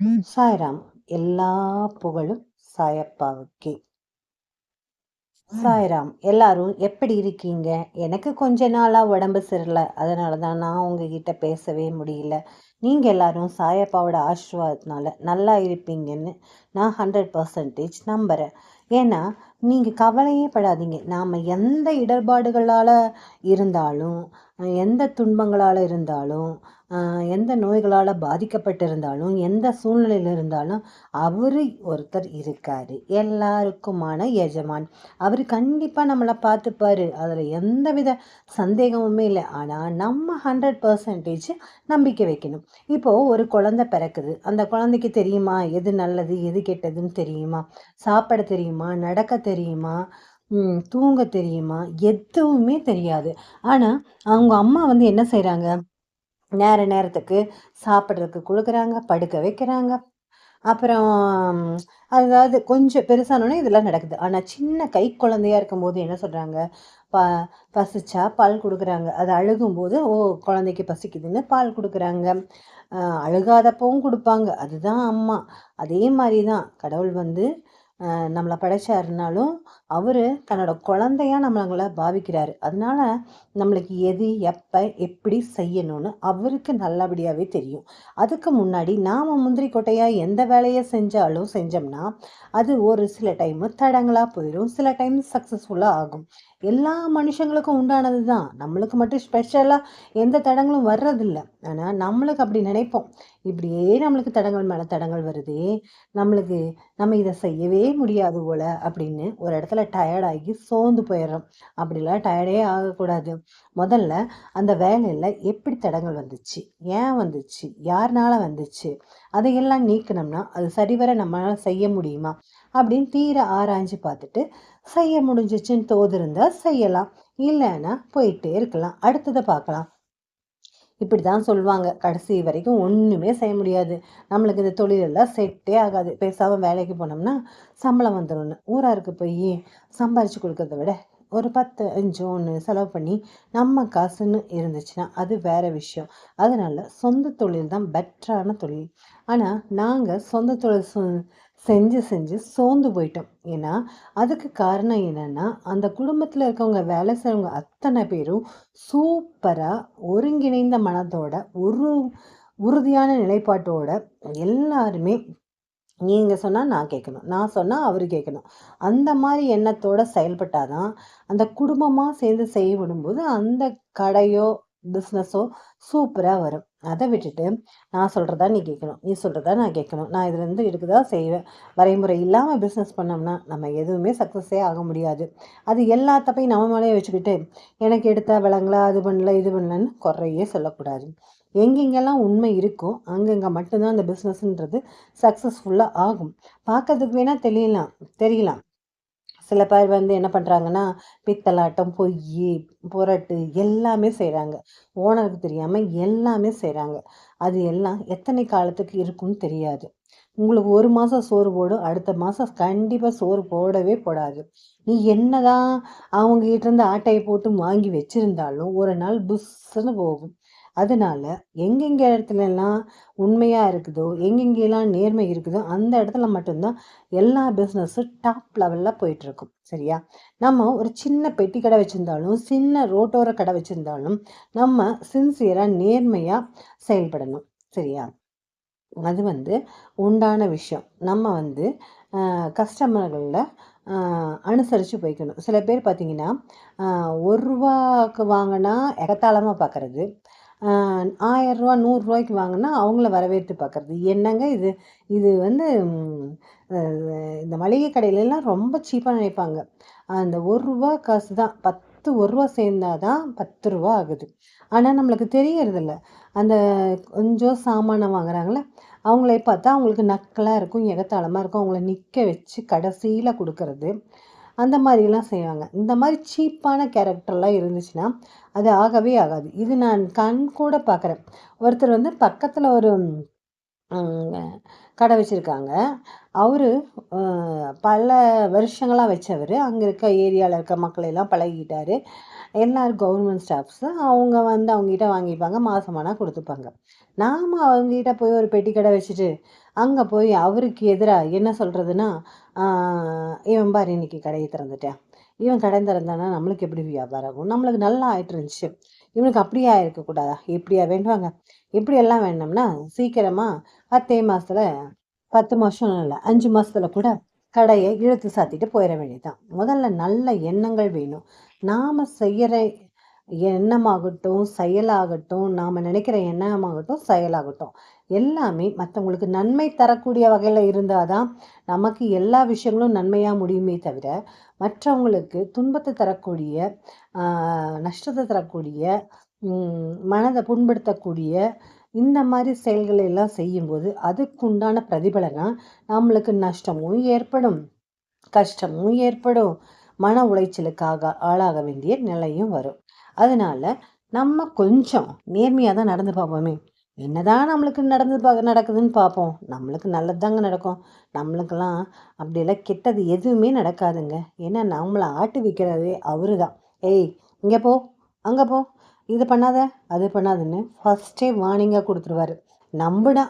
சாய்ராம் எல்லா புகழும் சாயப்பாவுக்கே. சாய்ராம் எல்லாரும் எப்படி இருக்கீங்க? எனக்கு கொஞ்ச நாளாக உடம்பு சரியில்லை. அதனால தான் நான் உங்ககிட்ட பேசவே முடியல. நீங்கள் எல்லாரும் சாயப்பாவோட ஆசீர்வாதத்தினால நல்லா இருப்பீங்கன்னு நான் ஹண்ட்ரட் பர்சன்டேஜ் நம்புகிறேன் ஏன்னா நீங்கள் கவலையே படாதீங்க. நாம் எந்த இடர்பாடுகளால் இருந்தாலும் எந்த துன்பங்களால் இருந்தாலும் எந்த நோய்களால் பாதிக்கப்பட்டிருந்தாலும் எந்த சூழ்நிலையில் இருந்தாலும் அவர் ஒருத்தர் இருக்கார். எல்லாருக்குமான எஜமான். அவர் கண்டிப்பாக நம்மளை பார்த்துப்பார் அதில் எந்த வித சந்தேகமுமே இல்லை. ஆனால் நம்ம ஹண்ட்ரட் பர்சன்டேஜ் நம்பிக்கை வைக்கணும். இப்போது ஒரு குழந்தை பிறக்குது. அந்த குழந்தைக்கு தெரியுமா? எது நல்லது? எது கெட்டதுன்னு தெரியுமா? சாப்பிட தெரியுமா? நடக்க தெரியுமா? தூங்க தெரியுமா? எதுவுமே தெரியாது. ஆனால் அவங்க அம்மா வந்து என்ன செய்கிறாங்க நேர நேரத்துக்கு சாப்பிட்றதுக்கு கொடுக்குறாங்க படுக்க வைக்கிறாங்க. அப்புறம் அதாவது கொஞ்சம் பெருசானோடனே இதெல்லாம் நடக்குது. ஆனால் சின்ன கை குழந்தையா இருக்கும்போது என்ன சொல்கிறாங்க ப பசிச்சா பால் கொடுக்குறாங்க. அது அழுகும்போது ஓ குழந்தைக்கு பசிக்குதுன்னு பால் கொடுக்குறாங்க. அழுகாதப்பவும் கொடுப்பாங்க. அதுதான் அம்மா. அதே மாதிரி தான் கடவுள் வந்து நம்மளை படைச்சாருனாலும் அவர் தன்னோட குழந்தையாக நம்மளை பாவிக்கிறாரு. அதனால நம்மளுக்கு எது எப்போ எப்படி செய்யணும்னு அவருக்கு நல்லபடியாகவே தெரியும். அதுக்கு முன்னாடி நாம் முந்திரி கொட்டையாக எந்த வேலையை செஞ்சாலும் செஞ்சோம்னா அது ஒரு சில டைமு தடங்களாக போயிடும் சில டைம் சக்ஸஸ்ஃபுல்லாக ஆகும். எல்லா மனுஷங்களுக்கும் உண்டானது தான் நம்மளுக்கு மட்டும் ஸ்பெஷலாக எந்த தடங்களும் வர்றதில்ல. ஆனால் நம்மளுக்கு அப்படி நினைப்போம். இப்படியே நம்மளுக்கு தடங்கள் மேலே தடங்கள் வருதே நம்மளுக்கு நம்ம இதை செய்யவே முடியாது போல அப்படின்னு ஒரு இடத்துல டயர்டாகி சோர்ந்து போயிடுறோம். அப்படிலாம் டயர்டே ஆகக்கூடாது. முதல்ல அந்த வேலையில் எப்படி தடங்கள் வந்துச்சு ஏன் வந்துச்சு யாருனால வந்துச்சு அதையெல்லாம் நீக்கணும்னா அது சரிவர நம்மளால் செய்ய முடியுமா? அப்படின்னு தீர ஆராய்ஞ்சு பார்த்துட்டு செய்ய முடிஞ்சிச்சுன்னு தோது செய்யலாம். இல்லைன்னா போயிட்டே இருக்கலாம். அடுத்ததை பார்க்கலாம். இப்படி தான் சொல்லுவாங்க. கடைசி வரைக்கும் ஒன்றுமே செய்ய முடியாது. நம்மளுக்கு இந்த தொழிலெல்லாம் செட்டே ஆகாது. பேசாமல் வேலைக்கு போனோம்னா சம்பளம் வந்துடும்னு ஊராருக்கு போய் சம்பாரித்து கொடுக்கறத விட ஒரு பத்து அஞ்சு ஒன்று செலவு பண்ணி நம்ம காசுன்னு இருந்துச்சுன்னா அது வேறு விஷயம். அதனால் சொந்த தொழில் தான் பெட்டரான தொழில். ஆனால் நாங்கள் சொந்த தொழில் செஞ்சு செஞ்சு சோர்ந்து போயிட்டோம். ஏன்னா அதுக்கு காரணம் என்னென்னா அந்த குடும்பத்தில் இருக்கவங்க வேலை செய்கிறவங்க அத்தனை பேரும் சூப்பராக ஒருங்கிணைந்த மனதோட ஒரு உறுதியான நிலைப்பாட்டோட எல்லாருமே நீங்கள் சொன்னால் நான் கேட்கணும் நான் சொன்னால் அவர் கேட்கணும். அந்த மாதிரி எண்ணத்தோடு செயல்பட்டால் தான் அந்த குடும்பமாக சேர்ந்து செய்ய விடும்போது அந்த கடையோ பிஸ்னஸோ சூப்பராக வரும். அதை விட்டுட்டு நான் சொல்கிறதா நீ கேட்கணும். நீ சொல்கிறதா நான் கேட்கணும். நான் இதுலேருந்து இருக்குதா செய்வேன். வரைமுறை இல்லாமல் பிஸ்னஸ் பண்ணோம்னா நம்ம எதுவுமே சக்ஸஸே ஆக முடியாது. அது எல்லா தப்பையும் நம்ம மேலேயே வச்சுக்கிட்டு எனக்கு எடுத்தால் விளங்கலா அது பண்ணல இது பண்ணலன்னு குறையே சொல்லக்கூடாது. எங்கெங்கெல்லாம் உண்மை இருக்கோ அங்கங்கே மட்டும்தான் அந்த பிஸ்னஸ்ன்றது சக்ஸஸ்ஃபுல்லாக ஆகும். பார்க்கறதுக்கு வேணால் தெரியலாம் தெரியலாம். சில பேர் வந்து என்ன பண்ணுறாங்கன்னா பித்தலாட்டம் பொய் புரட்டு எல்லாமே செய்கிறாங்க ஓனருக்கு தெரியாமல் எல்லாமே செய்கிறாங்க அது எல்லாம் எத்தனை காலத்துக்கு இருக்குன்னு தெரியாது. உங்களுக்கு ஒரு மாதம் சோறு போடும் அடுத்த மாதம் கண்டிப்பாக சோறு போடவே போடாது. நீ என்னதான் அவங்ககிட்ட இருந்து ஆட்டையை போட்டு வாங்கி வச்சுருந்தாலும் ஒரு நாள் புஷ்ஷுன்னு போகும். அதனால எங்கெங்க இடத்துலலாம் உண்மையாக இருக்குதோ எங்கெங்கெல்லாம் நேர்மை இருக்குதோ அந்த இடத்துல மட்டும்தான் எல்லா பிஸ்னஸும் டாப் லெவலில் போயிட்டுருக்கும். சரியா? நம்ம ஒரு சின்ன பெட்டி கடை வச்சுருந்தாலும் சின்ன ரோட்டோர கடை வச்சுருந்தாலும் நம்ம சின்சியராக நேர்மையாக செயல்படணும். சரியா? அது வந்து உண்டான விஷயம். நம்ம வந்து கஸ்டமர்களில் அனுசரித்து போய்க்கணும். சில பேர் பார்த்திங்கன்னா ஒரு ரூபாக்கு வாங்கினா எகத்தாளமாக பார்க்குறது ஆயரூவா நூறுரூவாய்க்கு வாங்கினா அவங்கள வரவேற்று பார்க்குறது என்னங்க இது? இது வந்து இந்த மளிகை கடையிலலாம் ரொம்ப சீப்பாக நினைப்பாங்க. அந்த ஒரு ரூபா காசு தான். பத்து ஒரு ரூபா சேர்ந்தா தான் பத்து ரூபா ஆகுது. ஆனால் நம்மளுக்கு தெரியறதில்ல. அந்த கொஞ்சம் சாமானை வாங்குறாங்களே அவங்களே பார்த்தா அவங்களுக்கு நக்கலாக இருக்கும் எகத்தாளமாக இருக்கும். அவங்கள நிற்க வச்சு கடைசியில் கொடுக்கறது. அந்த மாதிரிலாம் செய்வாங்க. இந்த மாதிரி சீப்பான கேரக்டர்லாம் இருந்துச்சுன்னா அது ஆகவே ஆகாது. இது நான் கண் கூட பார்க்குறேன். ஒருத்தர் வந்து பக்கத்தில் ஒரு கடை வச்சுருக்காங்க. அவர் பல வருஷங்களாக வச்சவர். அங்கே இருக்க ஏரியாவில் இருக்க மக்களையெல்லாம் பழகிட்டார் எல்லோரும் கவர்மெண்ட் ஸ்டாஃப்ஸு அவங்க வந்து அவங்ககிட்ட வாங்கிப்பாங்க மாதமானா கொடுத்துப்பாங்க. நாம் அவங்ககிட்ட போய் ஒரு பெட்டி கடை வச்சுட்டு அங்கே போய் அவருக்கு எதிராக என்ன சொல்கிறதுன்னா இவன் பாரு இன்றைக்கி கடையை திறந்துட்டேன். இவன் கடை திறந்தானா நம்மளுக்கு எப்படி வியாபாரம் ஆகும்? நம்மளுக்கு நல்லா ஆயிட்டு இருந்துச்சு. இவனுக்கு அப்படியே இருக்கக்கூடாதா? எப்படியா வேண்டுவாங்க? இப்படியெல்லாம் வேணும்னா சீக்கிரமாக பத்தே மாதத்தில் பத்து மாதம் இல்லை அஞ்சு மாதத்தில் கூட கடையை இழுத்து சாத்திட்டு போயிட வேண்டியதுதான். முதல்ல நல்ல எண்ணங்கள் வேணும். நாம் செய்கிற எண்ணமாகட்டும் செயலாகட்டும் நாம் நினைக்கிற எண்ணமாகட்டும் செயலாகட்டும். எல்லாமே மற்றவங்களுக்கு நன்மை தரக்கூடிய வகையில் இருந்தால் தான் நமக்கு எல்லா விஷயங்களும் நன்மையாக முடியுமே தவிர மற்றவங்களுக்கு துன்பத்தை தரக்கூடிய நஷ்டத்தை தரக்கூடிய மனதை புண்படுத்தக்கூடிய இந்த மாதிரி செயல்களை எல்லாம் செய்யும்போது அதுக்குண்டான பிரதிபலனாக நம்மளுக்கு நஷ்டமும் ஏற்படும் கஷ்டமும் ஏற்படும். மன உளைச்சலுக்காக ஆளாக வேண்டிய நிலையும் வரும். அதனால நம்ம கொஞ்சம் நேர்மையாக தான் நடந்து பார்ப்போமே. என்னதான் நம்மளுக்கு நடந்து பா நடக்குதுன்னு பார்ப்போம். நம்மளுக்கு நல்லது தாங்க நடக்கும். நம்மளுக்கெல்லாம் அப்படியெல்லாம் கெட்டது எதுவுமே நடக்காதுங்க. ஏன்னா நம்மளை ஆட்டு விற்கிறதே அவரு தான் ஏய் இங்கே போ அங்கே போ. இது பண்ணாத அது பண்ணாதுன்னு ஃபஸ்ட்டே வார்னிங்காக கொடுத்துருவாரு. நம்புடா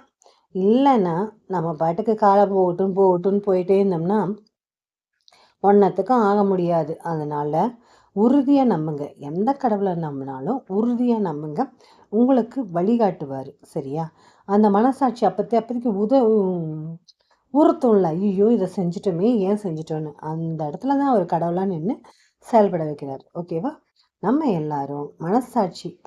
இல்லைன்னா நம்ம பாட்டுக்கு காலம் போகட்டும் போகட்டும்னு போயிட்டே இருந்தோம்னா ஒன்றத்துக்கும் ஆக முடியாது. அதனால் உறுதியாக நம்புங்க. எந்த கடவுளை நம்பினாலும் உறுதியாக நம்புங்க. உங்களுக்கு வழிகாட்டுவார். சரியா? அந்த மனசாட்சி அப்போத்தி அப்போதைக்கு உத உறுத்தும்ல. ஐயோ இதை செஞ்சிட்டோமே ஏன் செஞ்சிட்டோன்னு. அந்த இடத்துல தான் அவர் கடவுளாக நின்று செயல்பட வைக்கிறார். ஓகேவா? நம்ம எல்லாரும் மனசாட்சி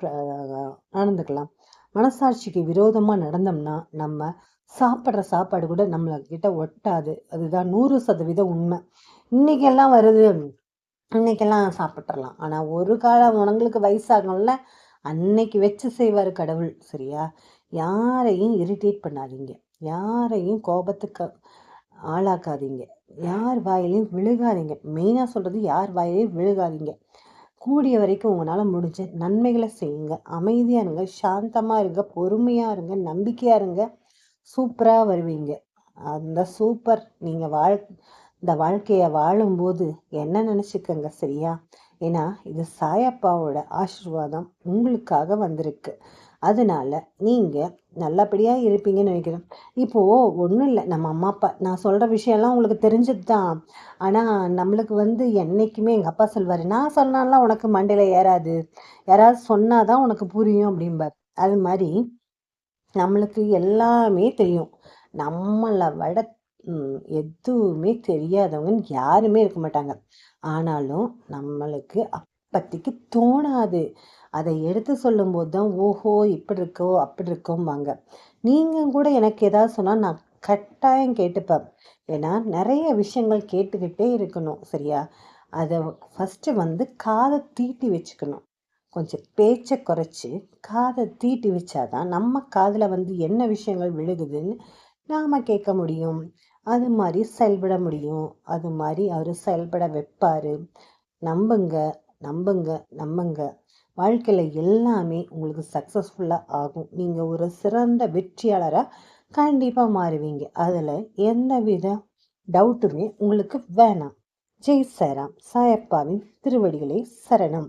நடந்துக்கலாம். மனசாட்சிக்கு விரோதமாக நடந்தோம்னா நம்ம சாப்பிட்ற சாப்பாடு கூட நம்மளை ஒட்டாது. அதுதான் நூறு சதவீதம் உண்மை. இன்னைக்கெல்லாம் வருது. இன்னைக்கெல்லாம் சாப்பிட்றலாம் ஆனால் ஒரு காலம் உணங்களுக்கு வயசாகும்ல அன்னைக்கு வச்சு செய்வார் கடவுள் சரியா? யாரையும் இரிட்டேட் பண்ணாதீங்க. யாரையும் கோபத்துக்கு ஆளாக்காதீங்க. யார் வாயிலையும் விழுகாதீங்க. மெயினாக சொல்கிறது யார் வாயிலையும் விழுகாதீங்க. கூடிய வரைக்கும் உங்களால் முடிஞ்ச நன்மைகளை செய்யுங்க. அமைதியாக இருங்க. சாந்தமாக இருங்க. பொறுமையாக இருங்க. நம்பிக்கையாக இருங்க. சூப்பராக வருவீங்க. அந்த சூப்பர். நீங்கள் வாழ் இந்த வாழ்க்கையை வாழும்போது என்ன நினச்சிக்கங்க சரியா? ஏன்னா இது சாயப்பாவோட ஆசிர்வாதம் உங்களுக்காக வந்திருக்கு. அதனால நீங்கள் நல்லபடியாக இருப்பீங்கன்னு நினைக்கிறேன். இப்போது ஒன்றும் இல்லை. நம்ம அம்மா அப்பா நான் சொல்கிற விஷயம்லாம் உங்களுக்கு தெரிஞ்சது தான் ஆனால் நம்மளுக்கு வந்து என்றைக்குமே எங்கள் அப்பா சொல்வார் நான் சொன்னாலாம் உனக்கு மண்டையில் ஏறாது. யாராவது சொன்னால் தான் உனக்கு புரியும் அப்படிம்பார். அது மாதிரி நம்மளுக்கு எல்லாமே தெரியும். நம்மளை விட எதுவுமே தெரியாதவங்கன்னு யாருமே இருக்க மாட்டாங்க. ஆனாலும் நம்மளுக்கு அப்பத்திக்கு தோணாது. அதை எடுத்து சொல்லும்போது தான் ஓஹோ இப்படி இருக்கோ அப்படி இருக்கோம்பாங்க. நீங்கள் கூட எனக்கு ஏதாவது சொன்னால் நான் கட்டாயம் கேட்டுப்பேன். ஏன்னா நிறைய விஷயங்கள் கேட்டுக்கிட்டே இருக்கணும் சரியா? அதை ஃபஸ்ட்டு வந்து காதை தீட்டி வச்சுக்கணும். கொஞ்சம் பேச்சை குறைச்சி காதை தீட்டி வச்சாதான் நம்ம காதில் வந்து என்ன விஷயங்கள் விழுகுதுன்னு நாம் கேட்க முடியும். அது மாதிரி செயல்பட முடியும். அது மாதிரி அவர் செயல்பட வைப்பார். நம்புங்க நம்புங்க நம்புங்க. வாழ்க்கையில் எல்லாமே உங்களுக்கு சக்ஸஸ்ஃபுல்லாக ஆகும். நீங்கள் ஒரு சிறந்த வெற்றியாளராக கண்டிப்பாக மாறுவீங்க. அதில் எந்த வித டவுட்டுமே உங்களுக்கு வேணாம். ஜெய் சாராம் சாயப்பாவின் திருவடிகளை சரணம்.